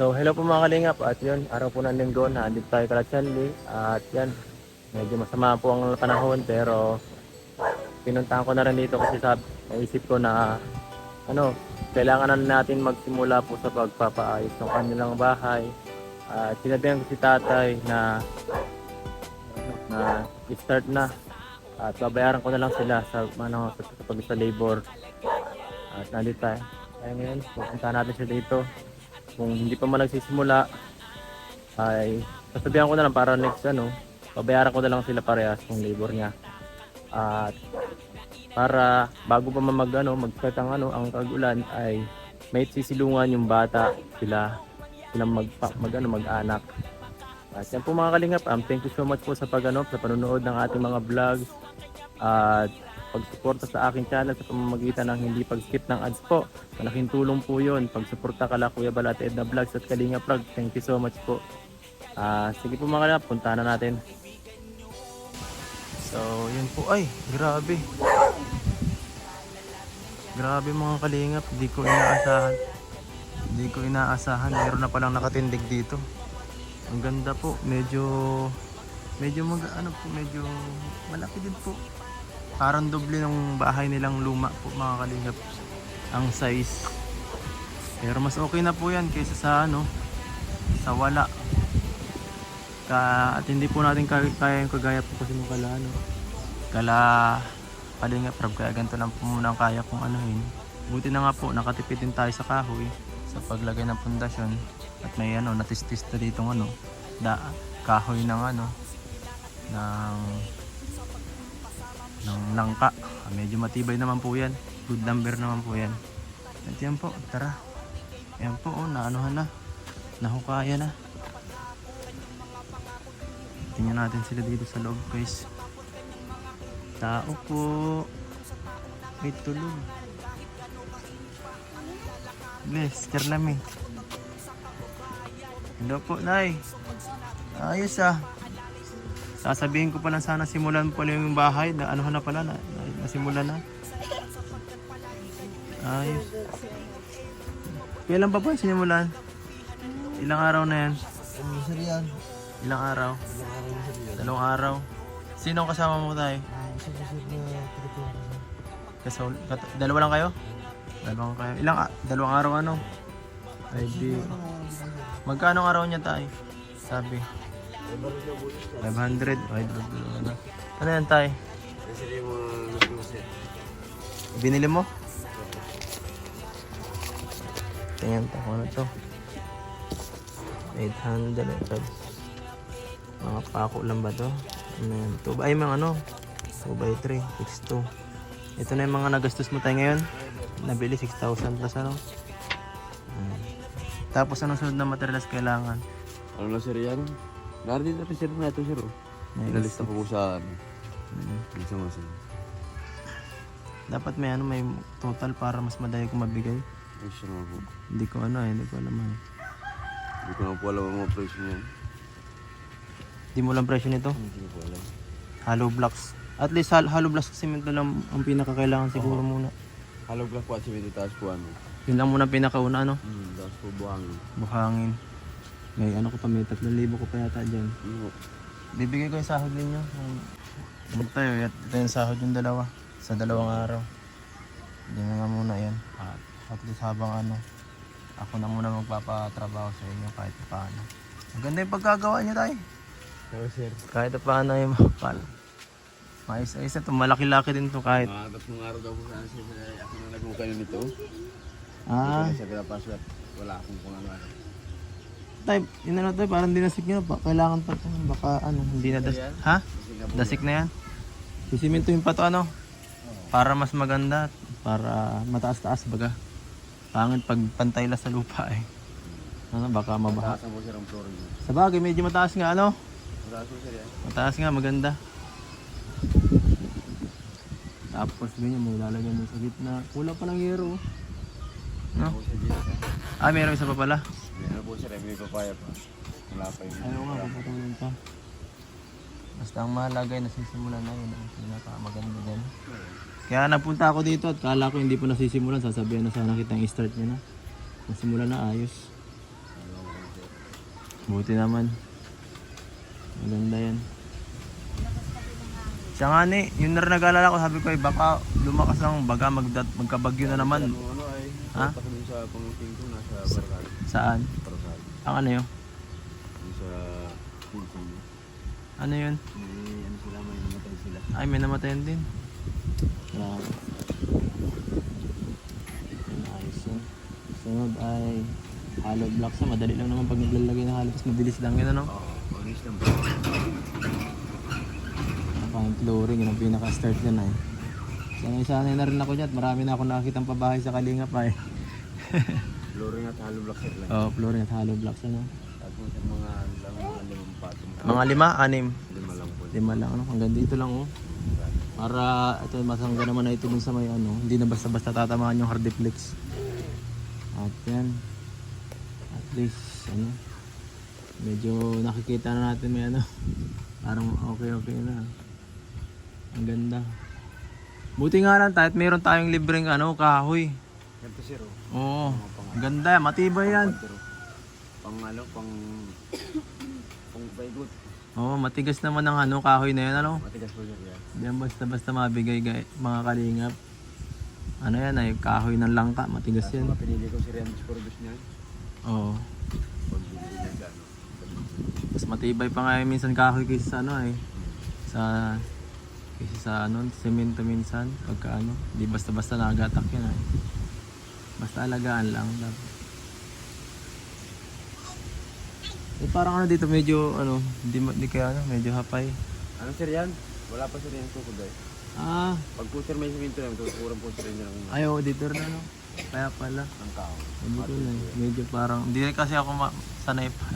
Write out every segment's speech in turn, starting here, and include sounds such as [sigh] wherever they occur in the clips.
So, hello po mga kalingap. At yun, araw po ng linggo na andito tayo kala Chanli. At yan, medyo masama po ang panahon pero pinuntahan ko na rin dito kasi sa naisip ko na ano, kailangan na natin magsimula po sa pagpapaayos ng kanilang bahay. At sinabihan ko si tatay na na start na at babayaran ko na lang sila sa ano sa, sa pag sa labor at nandito tayo kaya ngayon pupunta natin siya dito kung hindi pa man nagsisimula ay sasabihan ko na lang para next ano babayaran ko na lang sila parehas kung labor niya. At para bago pa man mag ano mag-start ang ano ang kagulan ay may sisilungan yung bata sila sila mag, mag ano mag-anak. At yan po mga kalingap um, thank you so much po sa pag ano sa panonood ng ating mga vlogs. At pagsuporta sa aking channel sa pamamagitan ng hindi pag-skip ng ads po. Malaking tulong po yun. Pagsuporta kala Kuya Balat Edna Vlogs at Kalinga Prag. Thank you so much po. Ah, sige po mga kalingap, punta na natin. So, yun po. Ay, grabe. Grabe mga kalingap. Hindi ko inaasahan. Hindi ko inaasahan. Meron na palang nakatindig dito. Ang ganda po. Medyo medyo mag ano po, medyo malaki din po. Parang doble ng bahay nilang luma po mga kalingap. Ang size. Pero mas okay na po yan kaysa sa ano, sa wala. Ka, at hindi po natin kaya, kaya yung kagaya po kasi nung kala ano. Kala kalingap rab kaya ganito lang po muna ang kaya kong anuhin. Buti na nga po nakatipid din tayo sa kahoy sa paglagay ng pundasyon at may ano natistis na dito ano da, kahoy ng ano ng ng langka. Medyo matibay naman po yan. Good number naman po yan. At yan po, tara. Yan po, oh, naanuhan na. Nahukaya na. Tingnan natin sila dito sa loob guys. Tao po. May tulog. Bless, Kerlami. Hello po, Nay. Ayos ah. Sasabihin ko pa lang sana simulan po na yung bahay. Na, ano na pala, na, na, nasimulan na. Ayos. Kailan pa po yung sinimulan? Ilang araw na yan? Sir yan? Ilang araw? Dalawang araw? Sino ang kasama mo tayo? Ah, kat, dalawa lang kayo? Dalawang kayo. Ilang, dalawang araw ano? Ay di. Magkano ang araw niya tayo? Sabi. 500. 500. Ano? Ano yan tayo? Sir yung mga. Binili mo? Tingnan to kung ano to. 800 ito. Mga pako lang ba to? Ano yan? Ay mga ano? 2 by 3, 6 Ito na yung mga nagastos mo tayo ngayon. Nabili 6,000 plus ano. Hmm. Tapos anong sunod na materials kailangan? Ano na sir yan? Narin din na sir na ito sir. oh. Pinalista ko po sa ano. Hmm. Minsan mo sir. Dapat may ano, may total para mas madali kong mabigay. Ay sir mo po. Hindi ko ano eh, hindi ko alam eh. Hindi ko na po alam ang mga presyo niyan. Hindi mo lang presyo nito? Hindi ko alam. Hollow blocks. At least hol- hollow blocks cement na lang ang pinakakailangan siguro muna. Hollow block po at simento taas po ano. Yun lang muna pinakauna ano, Hmm, taas po buhangin. buhangin. May ano ko pa, may 3,000 ko pa yata dyan. Bibigay ko yung sahod ninyo. Ano tayo, ito yung sahod yung dalawa. Sa dalawang araw. Hindi na nga muna yan. At, at least habang ano, ako na muna magpapatrabaho sa inyo kahit paano. Maganda yung pagkagawa niyo tayo. Oo sir. Kahit paano yung mapal. Mais-ayos na to. Malaki-laki din to kahit. Mga tatlong araw daw po sana sir. Kaya Ako na nagmukha nyo nito. Ah, Kasi sa pinapaswat. Wala akong kung ano. Type, yun na tayo, parang dinasik nyo pa. Kailangan pa. Baka ano, hindi na das... Ha? Dasik na yan. Sisimintuhin pa to ano? Para mas maganda. Para mataas-taas baga. Pangit pag pantay lang sa lupa eh. Ano, baka mabaha. Sir ang flooring niya. Sa bagay, medyo mataas nga ano? Mataas sir yan. Mataas nga, maganda. Tapos ganyan, may lalagyan mo sa gitna. Kulang pa ng yero. No? Ah, meron isa pa pala. Meron po sir. May papaya pa. Wala pa yun. Ayaw nga, papatulong pa. Basta ang mahalaga ay nasisimulan na yun. Ang pinakamaganda dyan. Kaya napunta ako dito at kala ko hindi pa nasisimulan. Sasabihan na sana kitang i-start nyo na. Nasimulan na ayos. Ano, Buti naman. Maganda yan. Siya nga ni, yun na rin nag-alala ko, sabi ko ay baka lumakas ng baga, magdat, magkabagyo na naman. Ha? ha? dun sa pangungking ko, nasa Barkal. Saan? Parasal. Ang ano yun? Dun sa Pinsin. Ano yun? May ano sila, may namatay sila. Ay, may namatayan din. Grabe. Yun, ayos yun. Sunod ay hollow blocks na. Madali lang naman pag naglalagay ng hollow blocks. Mabilis lang yun, ano? Oo, orange lang ba? Ang flooring, yun ang pinaka-start yan ay. Sanay-sanay na rin ako dyan. at Marami na ako nakakitang pabahay sa Kalinga pa eh. [laughs] Flooring at hollow block sir lang. Oh, flooring at hollow blocks, ano? Tapos yung mga lang, mga limang patong. Mga lima, anim. Lima lang po. Lima lang, ano? Hanggang dito lang, oh. Para ito masangga naman na ito dun sa may ano, hindi na basta-basta tatamaan yung hardiplex. At yan. At least ano, medyo nakikita na natin may ano. [laughs] Parang okay okay na. Ang ganda. Buti nga lang kahit meron tayong libreng ano, kahoy. Yan po sir, oh. Oo. Ang ganda, matibay yan. Pang ano, pang... pang paigot. Oo, matigas naman ang ano, kahoy na yan, ano. Matigas po sir yan. Yan basta-basta mabigay gay, mga kalingap. Ano yan ay kahoy ng langka, matigas yan. Mga pinili ko si Rian Scorbus niyan. Oo. Pag bibili niya sa ano. Mas matibay pa nga yung minsan kahoy kaysa sa ano eh. Sa kaysa sa ano, semento minsan pagka ano, di basta-basta nagatak yun eh. Basta alagaan lang dapat. Eh parang ano dito medyo ano, di, di kaya ano, medyo hapay. Ano sir yan? Wala pa sir yan tukod eh. Ah, Pag po sir may siminto yan, tutukuran po sir yan ng, ayaw dito rin ano. Kaya pala. ng kao. Dito na eh. Medyo parang, hindi kasi ako sanay pa.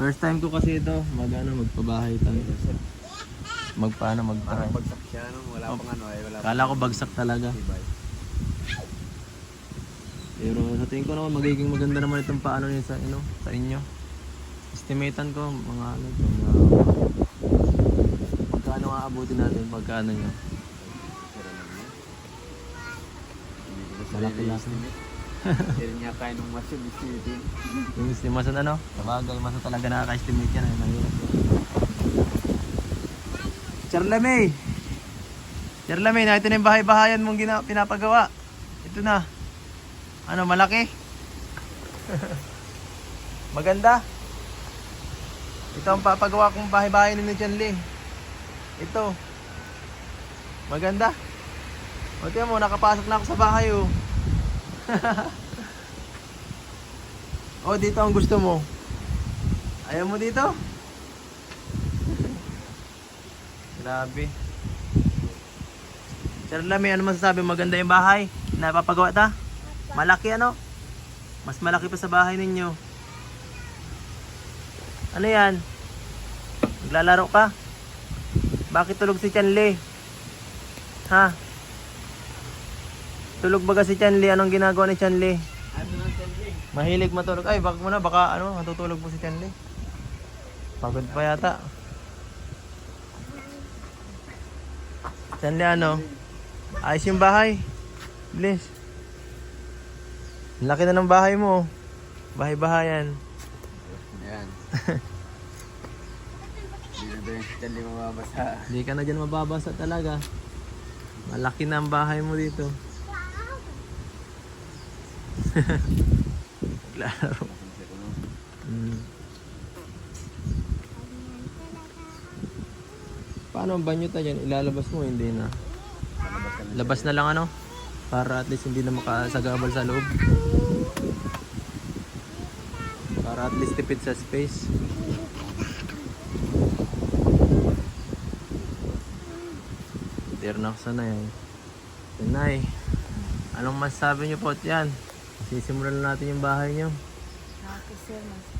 First time ko kasi ito, mag ano, magpabahay tayo. Magpaano, Parang magpaano. bagsak siya, no? Wala pang ano eh. Wala Kala ko bagsak talaga. tibay. Pero sa tingin ko naman magiging maganda naman itong paano niya sa ano, sa inyo. Estimatean ko mga ano mga magkano nga abutin natin pagkano niya. Malaki-laki. i-estimate. Sir niya kaya nung masyad, estimate. Yung estimasan ano, sabagay masa talaga nakaka-estimate yan ay mahirap. Yan. Charlame! Charlame, nakita na yung bahay-bahayan mong gina- pinapagawa. Ito na. Ano, malaki? [laughs] Maganda. Ito ang papagawa kong bahay-bahay ni Chanli. Ito. Maganda. O tiyan mo, nakapasok na ako sa bahay oh. [laughs] oh, dito ang gusto mo. Ayaw mo dito? Grabe. Sir Lami, ano masasabi? Maganda yung bahay? Napapagawa ta? Malaki ano? Mas malaki pa sa bahay ninyo. Ano yan? Naglalaro ka? Bakit tulog si Chanli? Ha? Tulog baga si Chanli? Anong ginagawa ni Chanli? Mahilig matulog. Ay, bakit mo na? Baka ano, matutulog mo si Chanli. Pagod pa yata. Chanli, ano? Ayos yung bahay. Bilis. Laki na ng bahay mo. Bahay-bahayan. Ayan. [laughs] Hindi mababasa? Hindi ka na dyan mababasa talaga. Malaki na ang bahay mo dito. [laughs] Naglaro. Mm. Paano ang banyo tayo dyan? Ilalabas mo, hindi na. Labas na lang ano? Para at least hindi na makasagabal sa loob. Para at least tipid sa space. Tirnak sa na yan. Nay, anong masasabi niyo po at yan? Sisimulan na natin yung bahay niyo. Okay, sir. Mas,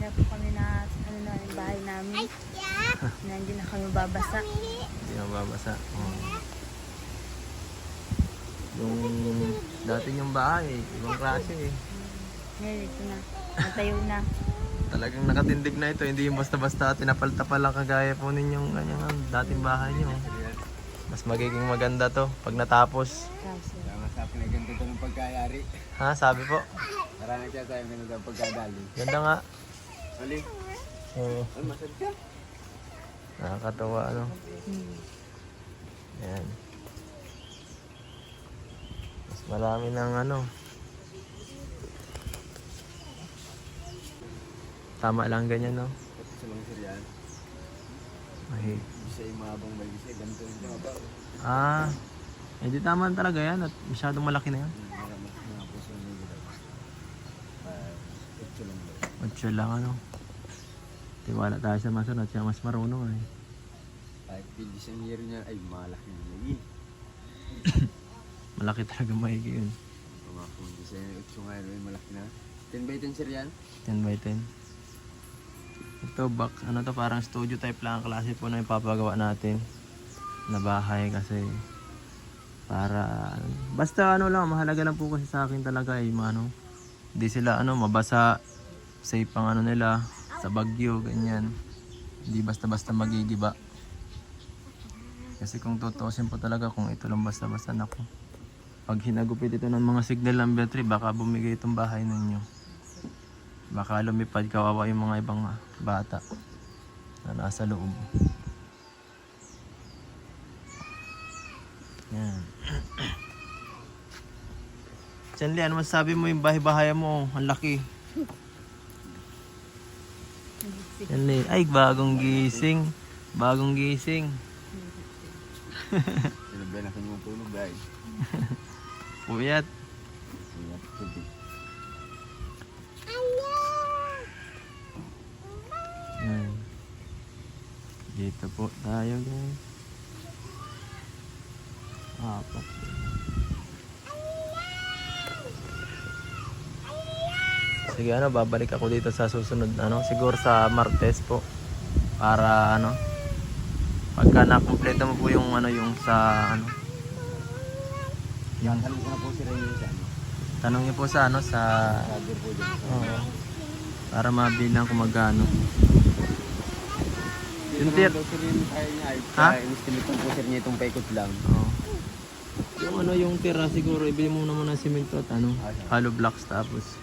masaya po kami na ano na yung bahay namin. na hindi na kami babasa. Hindi na babasa. Oh. Yung dati yung bahay, ibang klase eh. Ngayon, ito na. Natayo na. Talagang nakatindig na ito, hindi yung basta-basta tinapal-tapal lang kagaya po ninyong ganyan ang dating bahay niyo. Mas magiging maganda to pag natapos. Kaya nga sa akin ay ganito ito ng pagkayari. Ha, sabi po. Marami kaya tayo ganito ang pagkadali. Ganda nga. Ali, Oo. ay, masad ka. Nakakatawa, ano? Hmm. Ayan. Mas marami ng ano. Tama lang ganyan, no? Tapos sa mga sir yan, Mahi. bisa yung mahabang may bisa, ganito yung mga Ah, hindi tama talaga yan at masyadong malaki na yan. Ocho lang, ano? Tiwala tayo sa masunod, siya mas marunong eh. Kahit year niya, ay malaki na lagi. [coughs] Malaki talaga mahigi yun. Mga kung sa ito nga yun, malaki na. 10 by 10 sir yan? 10 by 10. Ito, back, ano to, parang studio type lang ang klase po na ipapagawa natin na bahay kasi para basta ano lang mahalaga lang po kasi sa akin talaga eh ano hindi sila ano mabasa safe ang ano nila sa bagyo ganyan hindi basta basta magigiba kasi kung tutuusin po talaga kung ito lang basta basta nako pag hinagupit ito ng mga signal ng battery baka bumigay itong bahay ninyo baka lumipad kawawa yung mga ibang ah, bata na nasa loob. Yan. Chanli, ano masasabi mo yung bahay-bahay mo? Ang laki. Chanli, ay bagong gising. Bagong gising. [laughs] Sinabihan na kanyang tulog guys. [laughs] Puyat. Tubig. Yan. Dito po tayo guys. Apat. Sige ano, babalik ako dito sa susunod ano, siguro sa Martes po. Para ano, pagka nakumpleto mo po yung ano yung sa ano, Yan, alam ko na po si Rene sa ano. tanong niyo po sa ano sa. Oo. Para mabilang kung magkano. Yung Yung tir- yung Ha? ko po sir niya itong paikot lang. Oo. Yung ano yung tira siguro ibili mo naman ng simento at ano, hollow blocks tapos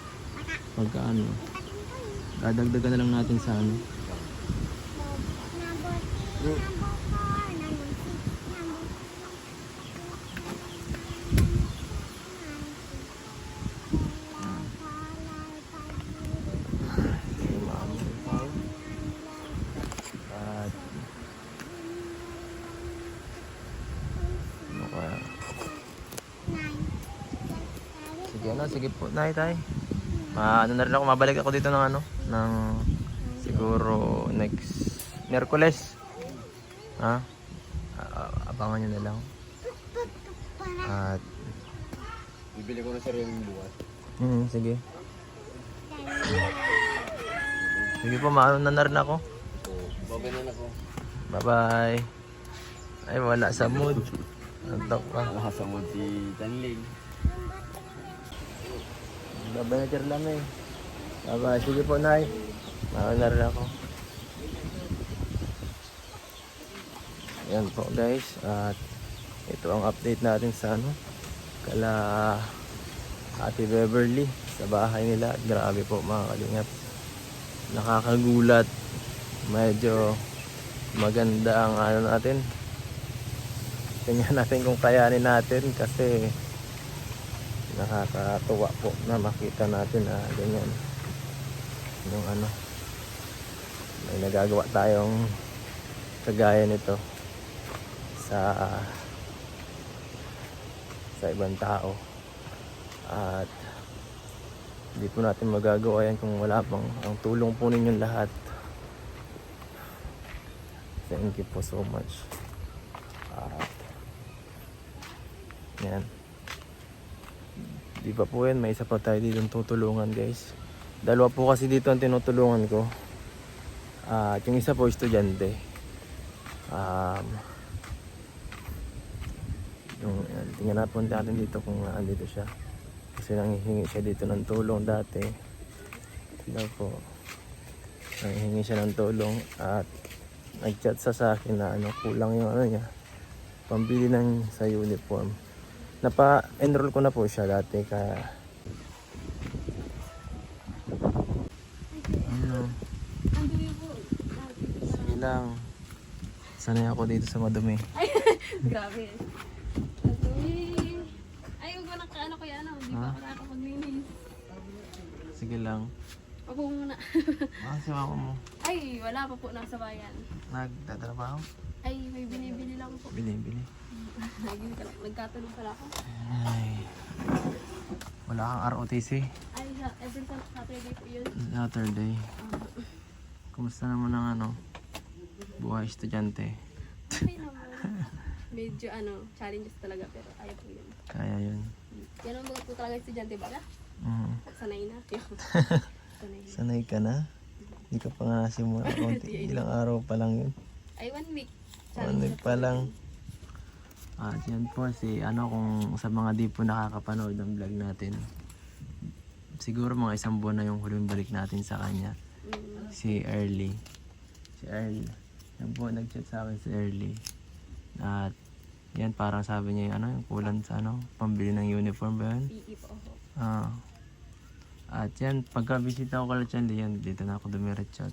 pagka ano, dadagdagan na lang natin sa ano. Ano? Sige na, sige po, nay tay. Ma, ano na rin ako, mabalik ako dito ng ano, ng siguro next Miyerkules. Ha? Ah, abangan nyo na lang. At, Bibili ko na sir yung bukas. hmm, sige. Sige po, maano na na rin ako. Babay na ako. Bye-bye. Ay, wala sa mood. Antok pa. Nakasangod si Tanling. Na lang eh. Bye-bye. Sige po, Nay. Maano na rin ako. Yan po guys. At ito ang update natin sa ano. Kala Ate Beverly sa bahay nila. Grabe po mga kalingap. Nakakagulat. Medyo maganda ang ano natin. Tingnan natin kung kayanin natin kasi nakakatuwa po na makita natin na ganyan. Yung ano may nagagawa tayong kagaya nito sa sa ibang tao. At hindi po natin magagawa yan kung wala pang ang tulong po ninyong lahat. Thank you po so much. At yan Di pa po yan, may isa pa tayo dito tutulungan guys. Dalawa po kasi dito ang tinutulungan ko. At yung isa po estudyante. Um, yung, yan, tingnan na natin dito kung andito siya. Kasi nanghihingi siya dito ng tulong dati. Daw po. Nanghihingi siya ng tulong at nag-chat sa sa akin na ano, kulang yung ano niya. Pambili ng sa uniform. Napa-enroll ko na po siya dati kaya ano lang. Sanay ako dito sa madumi. [laughs] Grabe. Dumi. Ay, huwag mo na kaano ko yan. Hindi pa ako nakakapaglinis. Sige lang. Mo muna. [laughs] Ah, si mama mo. Ay, wala pa po nasa bayan. Nagtatrabaho? Ay, may binibili lang po. Bili, Nagkatulong pala ako. Ay. Wala kang ROTC. Ay, every Sat- Saturday po yun. Saturday. Kumusta naman ang ano? Buhay estudyante. Okay [laughs] naman. Medyo ano, challenges talaga pero ayaw po yun. Kaya yun. Yan ang po talaga estudyante ba? Mm. Sanay na. [laughs] Sanay na. Sanay ka na? Hindi ka pa nga. [laughs] Konti, ilang araw pa lang yun. Ay, one week. Challenge na pa lang. At yan po si ano kung sa mga di po nakakapanood ng vlog natin. Siguro mga isang buwan na yung huling balik natin sa kanya. Si Early. Si Early. Yan po nag-chat sa akin si Early. At yan parang sabi niya yung ano yung kulang sa ano pambili ng uniform ba yun? PE po. Ah. At yan, pagka-bisita ko kala dyan, yan, dito na ako dumiretso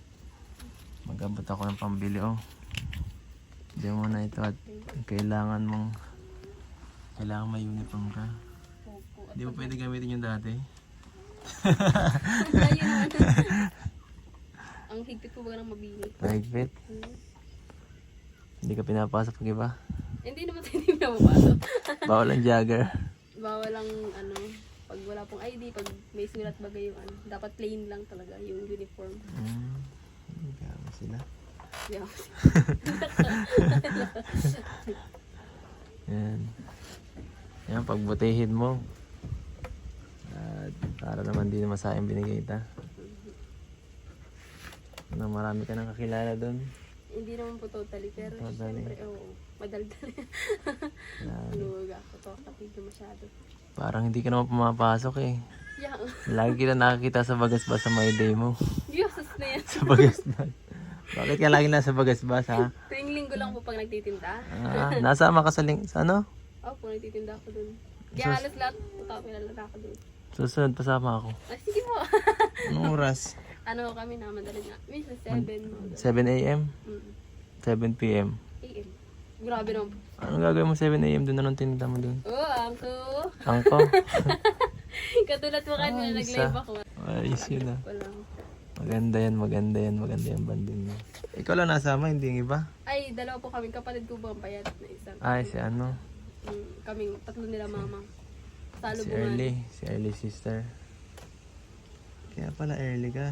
mag-abot ako ng pambili, oh. Diyan mo na ito at kailangan mong kailangan may uniform ka. Hindi mo pwede gamitin yung dati. [laughs] Ang higpit po ba ng mabili? Mahigpit. Hmm. Hindi ka pinapasok pag iba. Hindi naman [laughs] hindi na mapasok. Bawal ang jagger. Bawal ang ano, pag wala pong ID, pag may sulat bagay yung ano, dapat plain lang talaga yung uniform. Hmm. Grabe sila. [laughs] Yan. Yan, pagbutihin mo. At para naman din naman sa akin binigay ita. Na marami ka nang kakilala doon. hindi naman po totally, pero Totally. syempre, oo, madaldal. Na- Luwag ako to, kapig masyado. Parang hindi ka naman pumapasok eh. Yeah. Lagi kita nakakita sa bagasbas sa my day mo. Diyos na yan. Sa bagasbas. [laughs] Bakit ka lagi nasa bagasbas ha? [laughs] Tuwing linggo lang po pag nagtitinda. Ah, nasama ka sa, ling- sa ano? Opo, nagtitinda ako dun. Kaya halos lahat, totoo kilala ako dun. Susunod, pasama ako. Ay, sige po. [laughs] Anong oras? [laughs] ano kami na, madali nga. Minsan 7, 7 a.m.? mm, 7 p.m. AM. Grabe naman po. Anong gagawin mo 7 a.m. doon? Anong tinita mo doon? Oh, angko. Angko? Katulad mo kanina, Ay, nag-live ako. Ayos yun ah. Walang. Maganda yan, maganda yan, maganda yan banding mo. Ikaw lang nasama, hindi yung iba? Ay, dalawa po kami. Kapatid ko ba ang payat na isang. Ay, si ano? Mm, kaming tatlo nila mama. Salo Si Early. Si Early sister. Kaya pala early ka.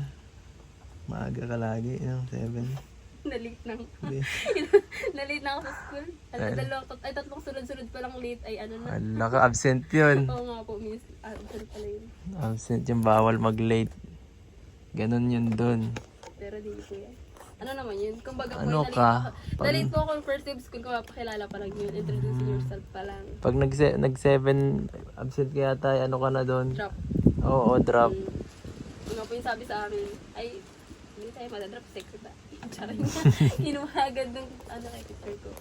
Maaga ka lagi, no? 7. Nalate na. Hindi. [laughs] Nalate na ako sa school. Ano, Ay. dalawang, ay tatlong sunod-sunod pa lang late ay ano na. Wala ka, absent yun. [laughs] Oo nga po, miss. Ah, sunod pala yun. Absent yung bawal mag-late. Ganon yun dun. Pero di ko yan. Ano naman yun? Kung baga po, Ano nalate ka? Pag- Nalate po ako yung first day school ko, mapakilala pa lang yun. Introducing yourself pa lang. Pag nag nag 7 absent ka yata, ano ka na dun? Drop. Oo, drop. Mm. Nga po yung sabi sa amin, ay, hindi tayo madadrop, secret na. Charay na. Inuhagad ng ano kay teacher ko.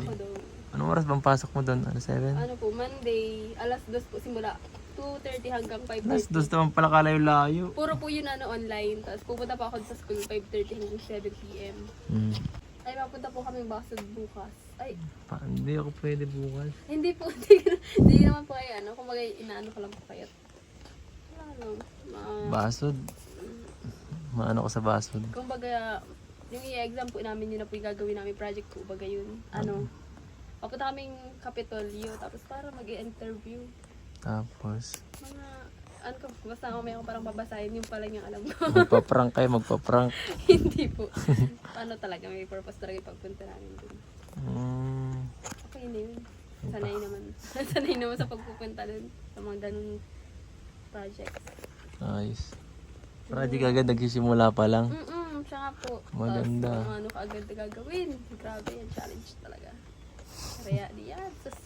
Ako daw. Anong oras bang pasok mo dun? Ano, 7? Ano po, Monday, alas 2 po simula. 2.30 hanggang Alas 5.30. dos naman pala kalayo-layo. Puro po yun ano online. Tapos pupunta pa ako sa school 5.30 hanggang 7 p.m. Hmm. Ay, mapunta po kami Basod bukas. Ay, Pa, hindi ako pwede bukas. hindi po. [laughs] Hindi, hindi naman po kayo ano. Kung bagay, inaano ko lang po kayo. Wala ano. Ma- Basod. Maano ko sa basod. Kung baga, yung i-exam po namin yun na po yung gagawin namin project ko, baga yun, ano, papunta kaming Kapitolyo, tapos para mag-interview. Tapos, Mga, ano ko, basta mamaya ko parang babasahin, yung pala yung alam ko. magpa-prank kayo, magpa-prank. [laughs] Hindi po. [laughs] ano talaga, may purpose talaga yung pagpunta namin dun. Hmm. Okay na yun. Sanay naman. [laughs] Sanay naman sa pagpupunta dun, sa mga ganun project. Ayos. Project agad nagsisimula pa lang. Mm-mm, siya nga po. Maganda. Tapos, kung ano ka agad na gagawin. Grabe yan, challenge talaga. Kaya di yan. Sus,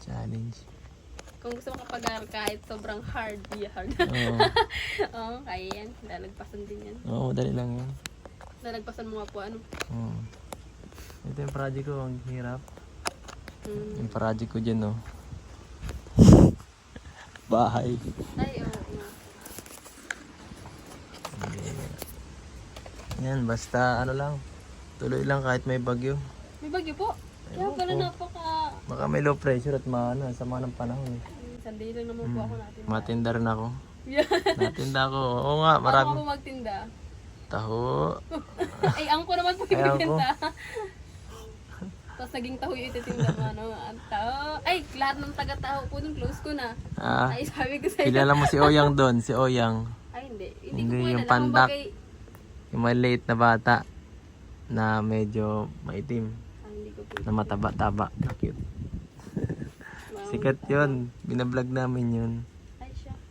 Challenge. Kung gusto mo kapag kahit sobrang hard, di hard. Oo. [laughs] Oo, kaya yan. Lalagpasan din yan. Oo, madali lang yun. Lalagpasan mo nga po ano. Oo. Ito yung project ko, ang hirap. Mm. Yung project ko dyan, no. [laughs] Bahay. Ay, oo. Yan, basta ano lang. Tuloy lang kahit may bagyo. May bagyo po. Kaya pala napaka... Baka may low pressure at maano, sama ng panahon. eh. Sunday lang naman po ako natin. Matinda rin ako. Yeah. Natinda ako. Oo nga, Marami. Ako magtinda. Taho. [laughs] Ay, ang ko naman po Ay, ko. ibiganda. Tapos naging taho yung ititinda mo, ano, ang taho. Ay, lahat ng taga-taho po nung close ko na. Ah, Ay, sabi ko sa'yo. kilala mo si Oyang doon, si Oyang. Ay, hindi. Hindi, Hindi, ko po yung alam. pandak. Bagay... Yung maliit na bata na medyo maitim, Ah, hindi ko po. na mataba-taba, na cute. Sikat yun. Binablog namin yun.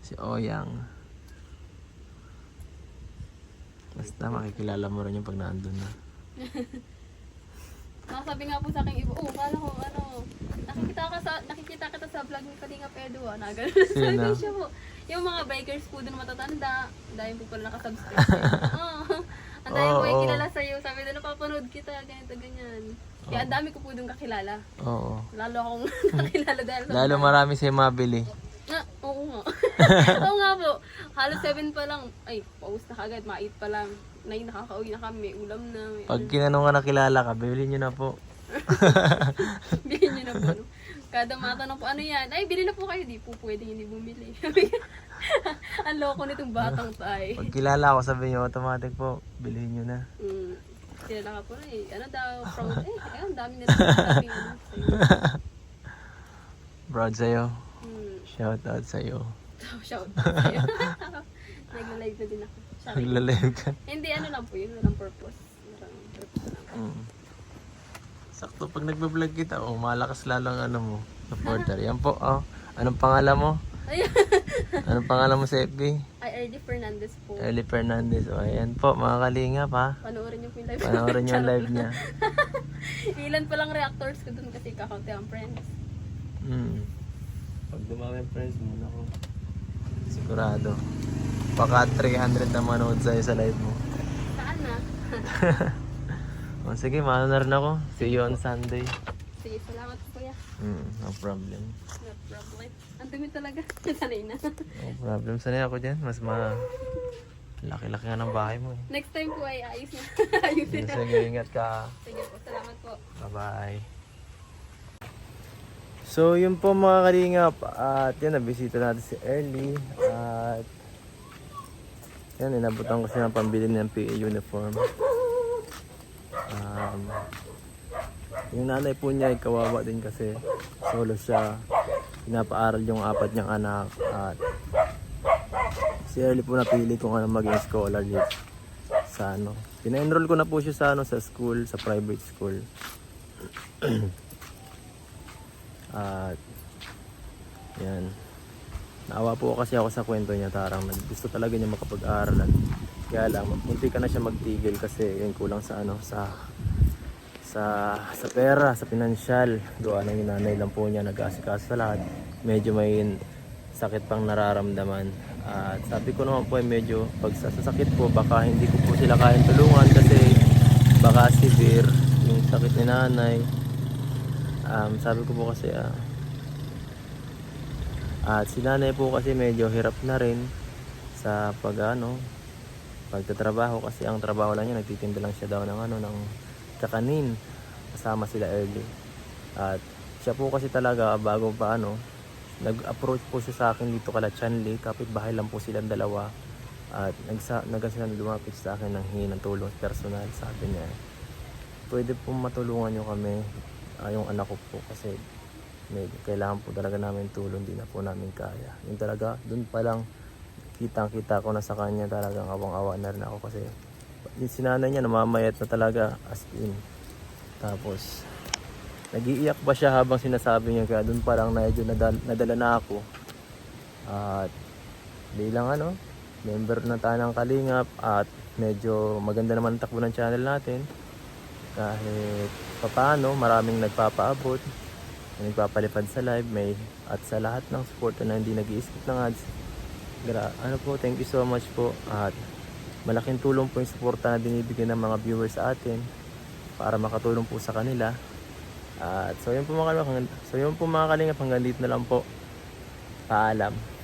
Si Oyang. Basta makikilala mo rin yung pag naandun na. [laughs] Nakasabi nga po sa akin iba, oh, kala ko, ano, nakikita ka sa, nakikita kita sa vlog ni Kalinga Pedo, ah, [laughs] na gano'n. Sabi siya po. Yung mga bikers po doon matatanda, dahil po pala nakasubscribe. [laughs] Oo. Ang po yung oo. kilala sa'yo. Sabi doon, napapanood kita, ganito, ganyan. Kaya ang dami ko po doon kakilala. Oo. Lalo akong [laughs] nakilala dahil sa Lalo marami siya mabili. nga, oo nga. [laughs] oo nga po. Halos 7 pa lang. Ay, paus na kagad. Ma-8 pa lang. 9 nakakauwi na kami. May ulam na. May Pag kinanong ka nakilala ka, bili nyo na po. [laughs] Bilhin nyo na po. No? Kada matanong po, ano yan? Ay, bili na po kayo. Di po pwedeng hindi bumili. [laughs] Ang loko nitong batang tay. Pag kilala ako, sabi nyo, automatic po, bilhin nyo na. Mm. Kilala ka po na eh. Ano daw? From, [laughs] eh, ang dami nila sabi ano, [laughs] sa'yo. Hmm. Shout out sa'yo. Shout out sa'yo. Nagla-live na din ako. Naglalive ka. Hindi, ano lang po yun. Walang purpose. Walang purpose lang. Mm. Sakto, pag nagbablog kita, oh, malakas lalo ang ano mo, supporter. Yan po, oh. Anong pangalan mo? Anong pangalan mo sa FB? Ay, RD Fernandez po. Ellie Fernandez. O, ayan po, mga kalingap, ha? Panoorin niyo po yung live. Panoorin nyo yung live niya. [laughs] Ilan pa lang reactors ko dun kasi kakaunti ang friends. Mm. Pag dumami yung friends mo, ako. Sigurado. Baka 300 na manood sa'yo sa live mo. Saan na? [laughs] O, sige, maano na rin ako. See you on Sunday. Sige, salamat po kuya. Mm, no problem. No problem. Ang dumi talaga. [laughs] Sanay na. No problem. Sanay ako dyan. Mas ma... Laki-laki nga ng bahay mo eh. Next time po ay ayos na. [laughs] Ayusin na. Sige, ingat ka. Sige po, salamat po. Bye-bye. So, yun po mga kalingap. At yan, nabisita natin si Early. At yan, inabutan ko siya ng pambili ng PA uniform. Um, yung nanay po niya ay kawawa din kasi solo siya. Pinapaaral yung apat niyang anak. At si Early po napili kung ano maging scholar dito sa ano. Pina-enroll ko na po siya sa ano sa school, sa private school. [clears throat] At yan. Naawa po kasi ako sa kwento niya, tarang gusto talaga niya makapag-aral at kaya lang, munti ka na siya magtigil kasi yun kulang sa ano, sa sa sa pera, sa pinansyal. Gawa ng yung nanay lang po niya nag-asikaso sa lahat. Medyo may sakit pang nararamdaman. At sabi ko naman po ay medyo pag sa sa sakit po baka hindi ko po sila kayang tulungan kasi baka severe yung sakit ni nanay. Um, sabi ko po kasi ah, at si nanay po kasi medyo hirap na rin sa pag ano, pagtatrabaho kasi ang trabaho lang niya nagtitinda lang siya daw ng ano ng kakanin kasama sila early. At siya po kasi talaga bago pa ano, nag-approach po siya sa akin dito kala Chanli, kapitbahay lang po silang dalawa. At nagsa nagasa lumapit sa akin ng hingi ng tulong personal. Sabi niya, pwede po matulungan niyo kami, ah, yung anak ko po kasi may kailangan po talaga namin tulong, di na po namin kaya. Yung talaga, dun pa lang, kitang kita ko na sa kanya talagang awang-awa na rin ako kasi yung sinanay niya namamayat na talaga as in. Tapos, nagiiyak pa siya habang sinasabi niya kaya dun pa lang medyo nadal, nadala na ako. At bilang ano, member na tayo ng Kalingap at medyo maganda naman ang takbo ng channel natin. Kahit papaano, maraming nagpapaabot, nagpapalipad sa live, may at sa lahat ng supporter na hindi nag skip ng ads. Gra ano po, thank you so much po. At malaking tulong po yung suporta na binibigyan ng mga viewers sa atin para makatulong po sa kanila. At so yun po mga kalingap, so yun po mga kalingap hanggang dito na lang po. Paalam.